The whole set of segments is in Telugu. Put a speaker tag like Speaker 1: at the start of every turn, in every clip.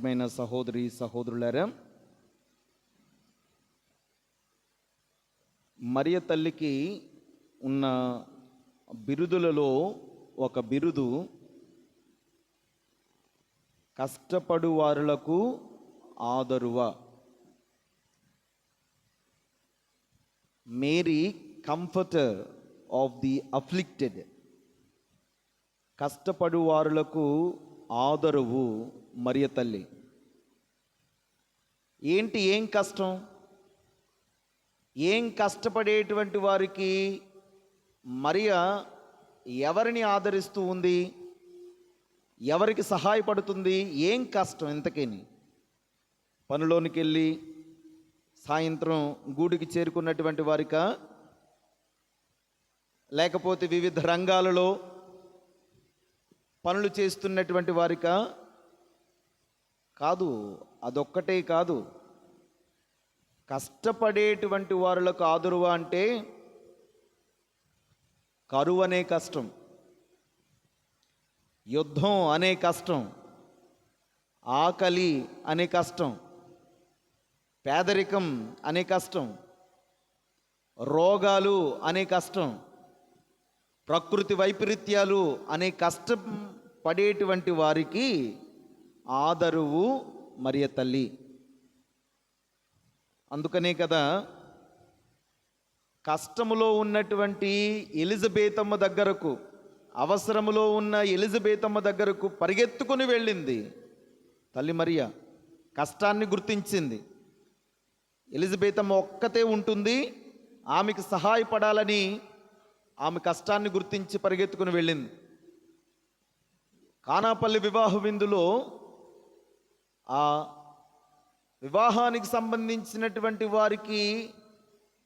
Speaker 1: ప్రియమైన సహోదరి సహోదరులారా మరియ తల్లికి ఉన్న బిరుదులలో ఒక బిరుదు కష్టపడు వారులకు ఆదరువ. Mary comforter of the afflicted. కష్టపడు వారులకు ఆదరువు మరియ తల్లి. ఏంటి ఏం కష్టం? ఏం కష్టపడేటువంటి వారికి మరియా ఎవరిని ఆదరిస్తూ ఉంది? ఎవరికి సహాయపడుతుంది? ఏం కష్టం ఇంతకేని? పనిలోనికి వెళ్ళి సాయంత్రం గూడికి చేరుకున్నటువంటి వారిక? లేకపోతే వివిధ రంగాలలో పనులు చేస్తున్నటువంటి వారిక? కాదు అదొక్కటే కాదు. కష్టపడేటువంటి వారులకు ఆదురువ అంటే కరువు అనే కష్టం యుద్ధం అనే కష్టం ఆకలి అనే కష్టం పేదరికం అనే కష్టం రోగాలు అనే కష్టం ప్రకృతి వైపరీత్యాలు అనే కష్టం పడేటువంటి వారికి ఆదరువు మరియ తల్లి. అందుకనే కదా కష్టములో ఉన్నటువంటి ఎలిజబేతమ్మ దగ్గరకు అవసరములో ఉన్న ఎలిజబేతమ్మ దగ్గరకు పరిగెత్తుకుని వెళ్ళింది తల్లి మరియ. కష్టాన్ని గుర్తించింది. ఎలిజబేతమ్మ ఒక్కతే ఉంటుంది ఆమెకు సహాయపడాలని ఆమె కష్టాన్ని గుర్తించి పరిగెత్తుకుని వెళ్ళింది. కానాపల్లి వివాహ విందులో ఆ వివాహానికి సంబంధించినటువంటి వారికి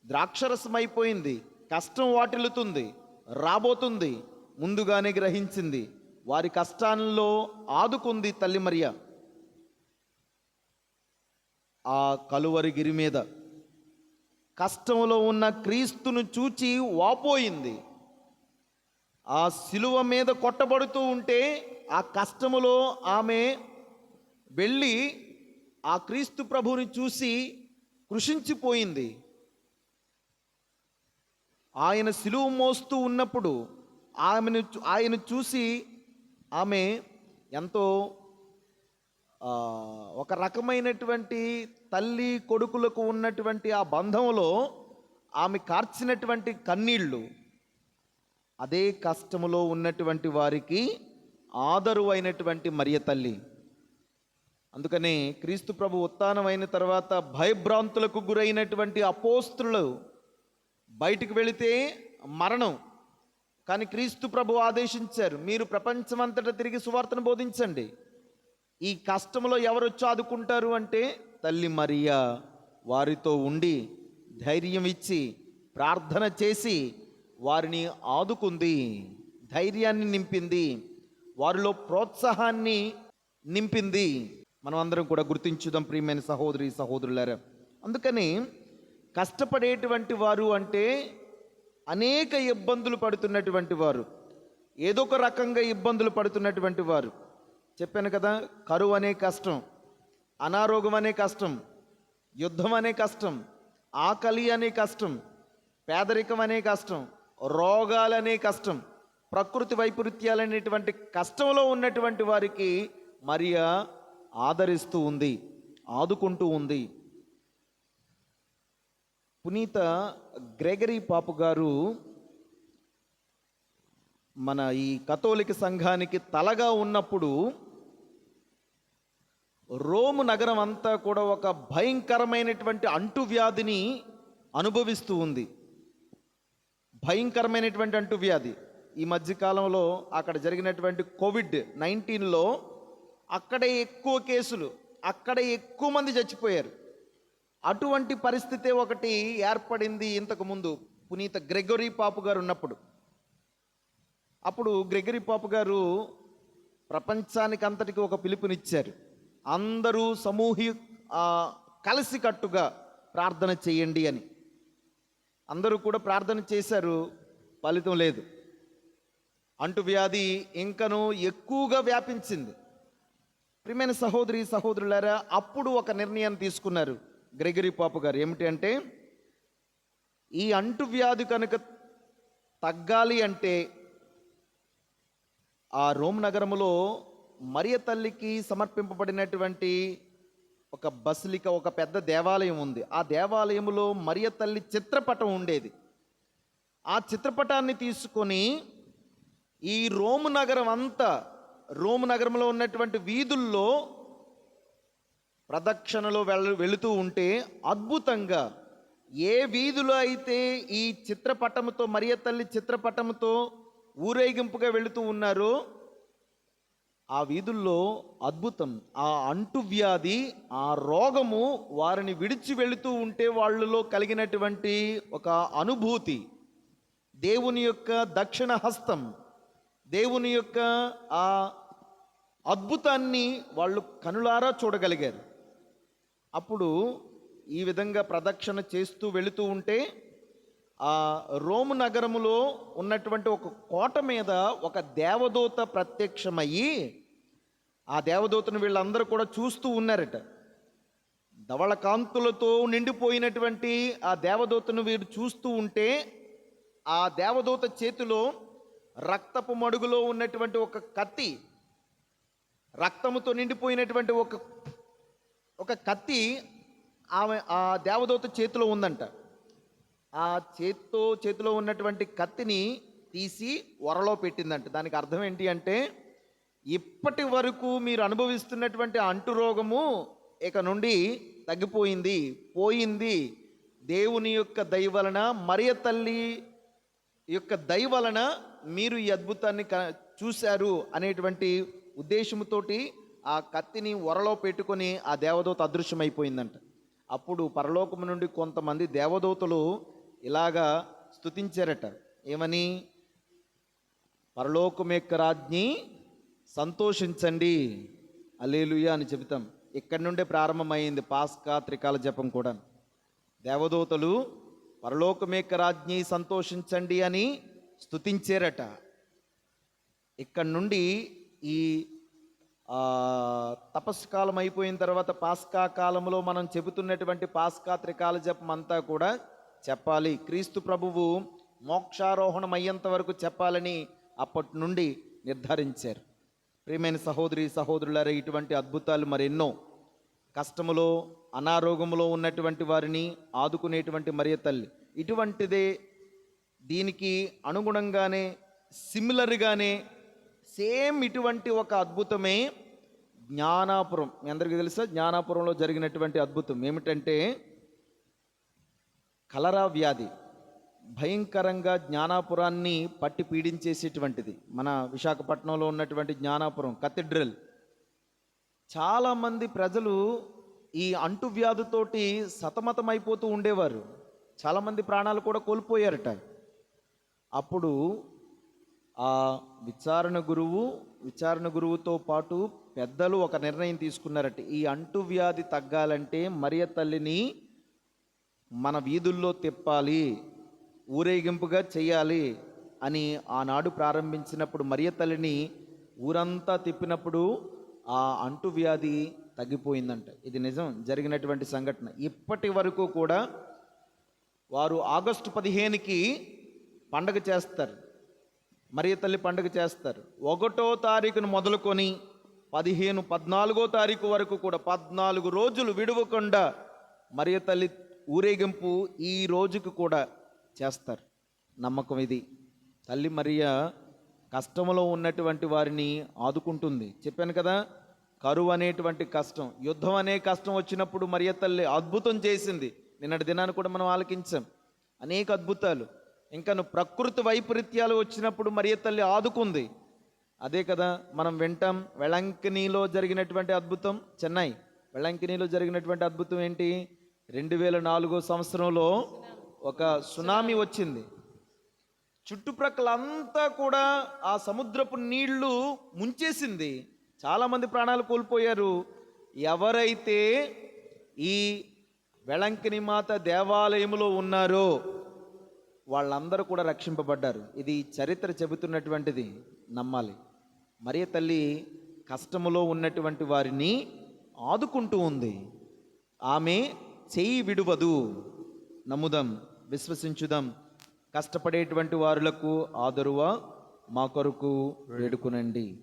Speaker 1: ద్రాక్షరసం అయిపోయింది కష్టం వాటిల్లుతుంది రాబోతుంది ముందుగానే గ్రహించింది. వారి కష్టాల్లో ఆదుకుంది తల్లి మరియ. ఆ కలువరి గిరి మీద కష్టంలో ఉన్న క్రీస్తును చూచి వాపోయింది. ఆ శిలువ మీద కొట్టబడుతూ ఉంటే ఆ కష్టములో ఆమె వెళ్ళి ఆ క్రీస్తు ప్రభుని చూసి కృషించిపోయింది. ఆయన సిలువు మోస్తూ ఉన్నప్పుడు ఆమెను చూ- ఆయన చూసి ఆమె ఎంతో ఒక రకమైనటువంటి తల్లి కొడుకులకు ఉన్నటువంటి ఆ బంధంలో ఆమె కార్చినటువంటి కన్నీళ్ళు అదే కష్టములో ఉన్నటువంటి వారికి ఆదరువైనటువంటి మరియ తల్లి. అందుకని క్రీస్తు ప్రభు ఉత్థానమైన తర్వాత భయభ్రాంతులకు గురైనటువంటి అపోస్తులు బయటికి వెళితే మరణం. కానీ క్రీస్తు ప్రభు ఆదేశించారు మీరు ప్రపంచమంతటా తిరిగి సువార్తను బోధించండి. ఈ కష్టంలో ఎవరు వచ్చి ఆదుకుంటారు అంటే తల్లి మరియా వారితో ఉండి ధైర్యం ఇచ్చి ప్రార్థన చేసి వారిని ఆదుకుంది ధైర్యాన్ని నింపింది వారిలో ప్రోత్సాహాన్ని నింపింది. మనం అందరం కూడా గుర్తించుదాం ప్రియమైన సహోదరి సహోదరులారా. అందుకని కష్టపడేటువంటి వారు అంటే అనేక ఇబ్బందులు పడుతున్నటువంటి వారు. ఏదో ఒక రకంగా ఇబ్బందులు పడుతున్నటువంటి వారు. చెప్పాను కదా కరువు అనే కష్టం అనారోగ్యం అనే కష్టం యుద్ధం అనే కష్టం ఆకలి అనే కష్టం పేదరికం అనే కష్టం రోగాలనే కష్టం ప్రకృతి వైపరీత్యాలనేటువంటి కష్టంలో ఉన్నటువంటి వారికి మరియా ఆదరిస్తూ ఉంది ఆదుకుంటూ ఉంది. పునీత గ్రెగరీ పాపు గారు మన ఈ కథోలిక సంఘానికి తలగా ఉన్నప్పుడు రోము నగరం అంతా కూడా ఒక భయంకరమైనటువంటి అంటువ్యాధిని అనుభవిస్తూ ఉంది. భయంకరమైనటువంటి అంటువ్యాధి. ఈ మధ్యకాలంలో అక్కడ జరిగినటువంటి కోవిడ్ నైన్టీన్లో అక్కడే ఎక్కువ కేసులు అక్కడే ఎక్కువ మంది చచ్చిపోయారు. అటువంటి పరిస్థితి ఒకటి ఏర్పడింది ఇంతకుముందు పునీత గ్రెగరీ పాపు గారు ఉన్నప్పుడు. అప్పుడు గ్రెగరీ పాపు గారు ప్రపంచానికి అంతటికి ఒక పిలుపునిచ్చారు. అందరూ సమూహి కలిసికట్టుగా ప్రార్థన చేయండి అని. అందరూ కూడా ప్రార్థన చేశారు ఫలితం లేదు. అంటువ్యాధి ఇంకను ఎక్కువగా వ్యాపించింది. ప్రియమైన సహోదరి సహోదరులారా అప్పుడు ఒక నిర్ణయం తీసుకున్నారు గ్రెగరీ పాపు గారు. ఏమిటి అంటే ఈ అంటువ్యాధి కనుక తగ్గాలి అంటే ఆ రోమ్ నగరములో మరియ తల్లికి సమర్పింపబడినటువంటి ఒక బసిలిక ఒక పెద్ద దేవాలయం ఉంది. ఆ దేవాలయములో మరియ తల్లి చిత్రపటం ఉండేది. ఆ చిత్రపటాన్ని తీసుకొని ఈ రోమ్ నగరం అంతా రోము నగరంలో ఉన్నటువంటి వీధుల్లో ప్రదక్షిణలో వెళ్ వెళుతూ ఉంటే అద్భుతంగా ఏ వీధులు అయితే ఈ చిత్రపటముతో మరియ తల్లి చిత్రపటముతో ఊరేగింపుగా వెళుతూ ఉన్నారో ఆ వీధుల్లో అద్భుతం. ఆ అంటువ్యాధి ఆ రోగము వారిని విడిచి వెళుతూ ఉంటే వాళ్ళలో కలిగినటువంటి ఒక అనుభూతి. దేవుని యొక్క దక్షిణ హస్తం. దేవుని యొక్క ఆ అద్భుతాన్ని వాళ్ళు కనులారా చూడగలిగారు. అప్పుడు ఈ విధంగా ప్రదక్షిణ చేస్తూ వెళుతూ ఉంటే ఆ రోము నగరములో ఉన్నటువంటి ఒక కోట మీద ఒక దేవదూత ప్రత్యక్షమయ్యి ఆ దేవదూతను వీళ్ళందరూ కూడా చూస్తూ ఉన్నారట. ధవళకాంతులతో నిండిపోయినటువంటి ఆ దేవదూతను వీరు చూస్తూ ఉంటే ఆ దేవదూత చేతిలో రక్తపు మడుగులో ఉన్నటువంటి ఒక కత్తి రక్తముతో నిండిపోయినటువంటి ఒక ఒక కత్తి ఆమె ఆ దేవదూత చేతిలో ఉందంట. ఆ చేతితో చేతిలో ఉన్నటువంటి కత్తిని తీసి వరలో పెట్టిందంట. దానికి అర్థం ఏంటి అంటే ఇప్పటి వరకు మీరు అనుభవిస్తున్నటువంటి అంటురోగము ఇక నుండి తగ్గిపోయింది పోయింది. దేవుని యొక్క దయ వలన మరియ తల్లి యొక్క దయ వలన మీరు ఈ అద్భుతాన్ని క చూశారు అనేటువంటి ఉద్దేశముతోటి ఆ కత్తిని వరలో పెట్టుకొని ఆ దేవదూత అదృశ్యమైపోయిందంట. అప్పుడు పరలోకము నుండి కొంతమంది దేవదూతలు ఇలాగా స్తుతించారట. ఏమని? పరలోకం యొక్క రాజ్ఞి సంతోషించండి. అలేలుయ అని చెబుతాం. ఇక్కడి నుండే ప్రారంభమైంది పాస్కా త్రికాల జపం కూడా దేవదూతలు పరలోకమేక రాజ్ఞి సంతోషించండి అని స్తుతించారట. ఇక్కడ నుండి ఈ తపస్సు కాలం అయిపోయిన తర్వాత పాస్కా కాలంలో మనం చెబుతున్నటువంటి పాస్కా త్రికాల జపం అంతా కూడా చెప్పాలి. క్రీస్తు ప్రభువు మోక్షారోహణం అయ్యేంత వరకు చెప్పాలని అప్పటి నుండి నిర్ధారించారు. ప్రియమైన సహోదరి సహోదరులారా ఇటువంటి అద్భుతాలు మరెన్నో. కష్టములో అనారోగ్యములో ఉన్నటువంటి వారిని ఆదుకునేటువంటి మరియ తల్లి. ఇటువంటిదే దీనికి అనుగుణంగానే సిమిలర్గానే సేమ్ ఇటువంటి ఒక అద్భుతమే జ్ఞానాపురం. మీ అందరికీ తెలుసా? జ్ఞానాపురంలో జరిగినటువంటి అద్భుతం ఏమిటంటే కలరా వ్యాధి. భయంకరంగా జ్ఞానాపురాన్ని పట్టి పీడించేసేటువంటిది. మన విశాఖపట్నంలో ఉన్నటువంటి జ్ఞానాపురం కథిడ్రల్ చాలామంది ప్రజలు ఈ అంటువ్యాధితోటి సతమతమైపోతూ ఉండేవారు. చాలామంది ప్రాణాలు కూడా కోల్పోయారట. అప్పుడు ఆ విచారణ గురువు విచారణ గురువుతో పాటు పెద్దలు ఒక నిర్ణయం తీసుకున్నారట. ఈ అంటువ్యాధి తగ్గాలంటే మరియ తల్లిని మన వీధుల్లో తిప్పాలి ఊరేగింపుగా చేయాలి అని ఆనాడు ప్రారంభించినప్పుడు మరియ తల్లిని ఊరంతా తిప్పినప్పుడు ఆ అంటువ్యాధి తగ్గిపోయిందంట. ఇది నిజం జరిగినటువంటి సంఘటన. ఇప్పటి వరకు కూడా వారు ఆగస్టు పదిహేనుకి పండగ చేస్తారు. మరియ తల్లి పండుగ చేస్తారు. ఒకటో తారీఖును మొదలుకొని పదిహేను పద్నాలుగో తారీఖు వరకు కూడా పద్నాలుగు రోజులు విడవకుండా మరియ తల్లి ఊరేగింపు ఈ రోజుకు కూడా చేస్తారు. నమ్మకం ఇది. తల్లి మరియ కష్టంలో ఉన్నటువంటి వారిని ఆదుకుంటుంది. చెప్పాను కదా కరువు అనేటువంటి కష్టం యుద్ధం అనే కష్టం వచ్చినప్పుడు మరియ తల్లి అద్భుతం చేసింది. నిన్నటి దినాన్ని కూడా మనం ఆలకించాం. అనేక అద్భుతాలు. ఇంకను ప్రకృతి వైపరీత్యాలు వచ్చినప్పుడు మరియ తల్లి ఆదుకుంది. అదే కదా మనం వింటాం వెళంకినీలో జరిగినటువంటి అద్భుతం చెన్నై. వెళంకినీలో జరిగినటువంటి అద్భుతం ఏంటి? రెండు వేల నాలుగో సంవత్సరంలో ఒక సునామీ వచ్చింది. చుట్టుప్రక్కల అంతా కూడా ఆ సముద్రపు నీళ్ళు ముంచేసింది. చాలామంది ప్రాణాలు కోల్పోయారు. ఎవరైతే ఈ వెళంకిని మాత దేవాలయంలో ఉన్నారో వాళ్ళందరూ కూడా రక్షింపబడ్డారు. ఇది చరిత్ర చెబుతున్నటువంటిది నమ్మాలి. మరియ తల్లి కష్టములో ఉన్నటువంటి వారిని ఆదుకుంటూ ఉంది. ఆమె చేయి విడువదు. నమ్ముదాం విశ్వసించుదాం. కష్టపడేటువంటి వారులకు ఆదరువ మా కొరకు వేడుకునండి.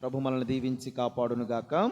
Speaker 1: ప్రభు మనల్ని దీవించి కాపాడునుగాక.